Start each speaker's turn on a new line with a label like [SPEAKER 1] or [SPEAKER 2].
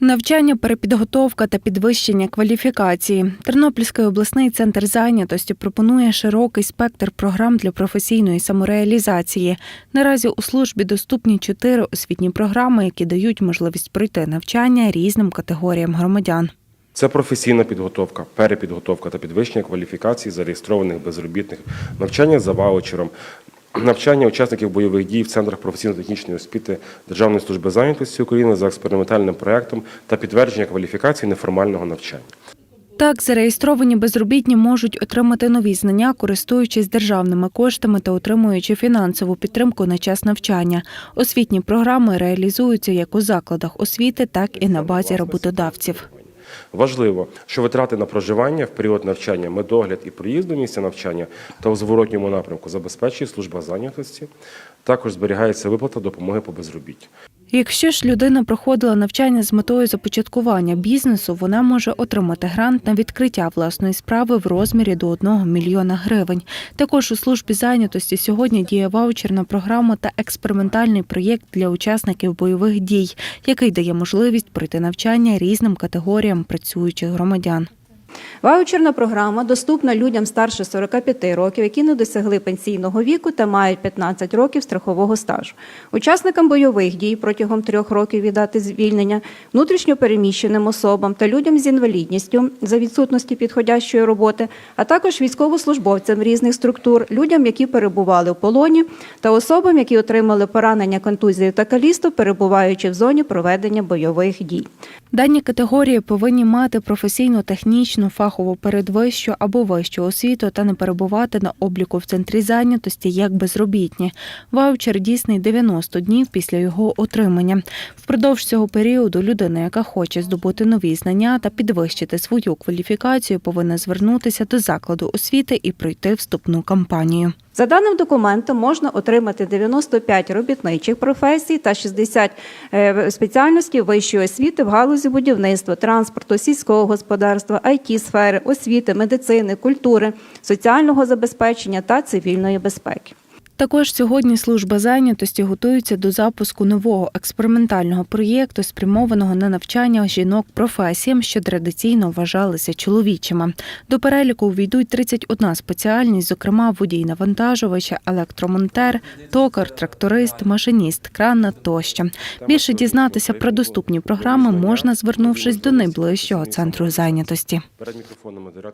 [SPEAKER 1] Навчання, перепідготовка та підвищення кваліфікації. Тернопільський обласний центр зайнятості пропонує широкий спектр програм для професійної самореалізації. Наразі у службі доступні чотири освітні програми, які дають можливість пройти навчання різним категоріям громадян.
[SPEAKER 2] Це професійна підготовка, перепідготовка та підвищення кваліфікації зареєстрованих безробітних, навчання за ваучером, навчання учасників бойових дій в центрах професійно-технічної освіти Державної служби зайнятості України за експериментальним проектом та підтвердження кваліфікації неформального навчання.
[SPEAKER 1] Так, зареєстровані безробітні можуть отримати нові знання, користуючись державними коштами та отримуючи фінансову підтримку на час навчання. Освітні програми реалізуються як у закладах освіти, так і на базі роботодавців.
[SPEAKER 2] Важливо, що витрати на проживання в період навчання, медогляд і проїзд до місця навчання та у зворотньому напрямку забезпечує служба зайнятості. Також зберігається виплата допомоги по безробіттю.
[SPEAKER 1] Якщо ж людина проходила навчання з метою започаткування бізнесу, вона може отримати грант на відкриття власної справи в розмірі до 1 мільйона гривень. Також у службі зайнятості сьогодні діє ваучерна програма та експериментальний проєкт для учасників бойових дій, який дає можливість пройти навчання різним категоріям працюючих громадян.
[SPEAKER 3] Ваучерна програма доступна людям старше 45 років, які не досягли пенсійного віку та мають 15 років страхового стажу. Учасникам бойових дій протягом трьох років від дати звільнення, внутрішньо переміщеним особам та людям з інвалідністю за відсутності підходящої роботи, а також військовослужбовцям різних структур, людям, які перебували в полоні, та особам, які отримали поранення контузію та калісту, перебуваючи в зоні проведення бойових дій.
[SPEAKER 1] Дані категорії повинні мати професійну, технічну, фахову передвищу або вищу освіту та не перебувати на обліку в центрі зайнятості як безробітні. Ваучер дійсний 90 днів після його отримання. Впродовж цього періоду людина, яка хоче здобути нові знання та підвищити свою кваліфікацію, повинна звернутися до закладу освіти і пройти вступну кампанію.
[SPEAKER 3] За даним документом можна отримати 95 робітничих професій та 60 е, спеціальностей вищої освіти в галузі будівництва, транспорту, сільського господарства, it сфери, освіти, медицини, культури, соціального забезпечення та цивільної безпеки.
[SPEAKER 1] Також сьогодні служба зайнятості готується до запуску нового експериментального проєкту, спрямованого на навчання жінок професіям, що традиційно вважалися чоловічими. До переліку увійдуть 31 спеціальність, зокрема водій-навантажувача, електромонтер, токар, тракторист, машиніст, кранна тощо. Більше дізнатися про доступні програми можна, звернувшись до найближчого центру зайнятості.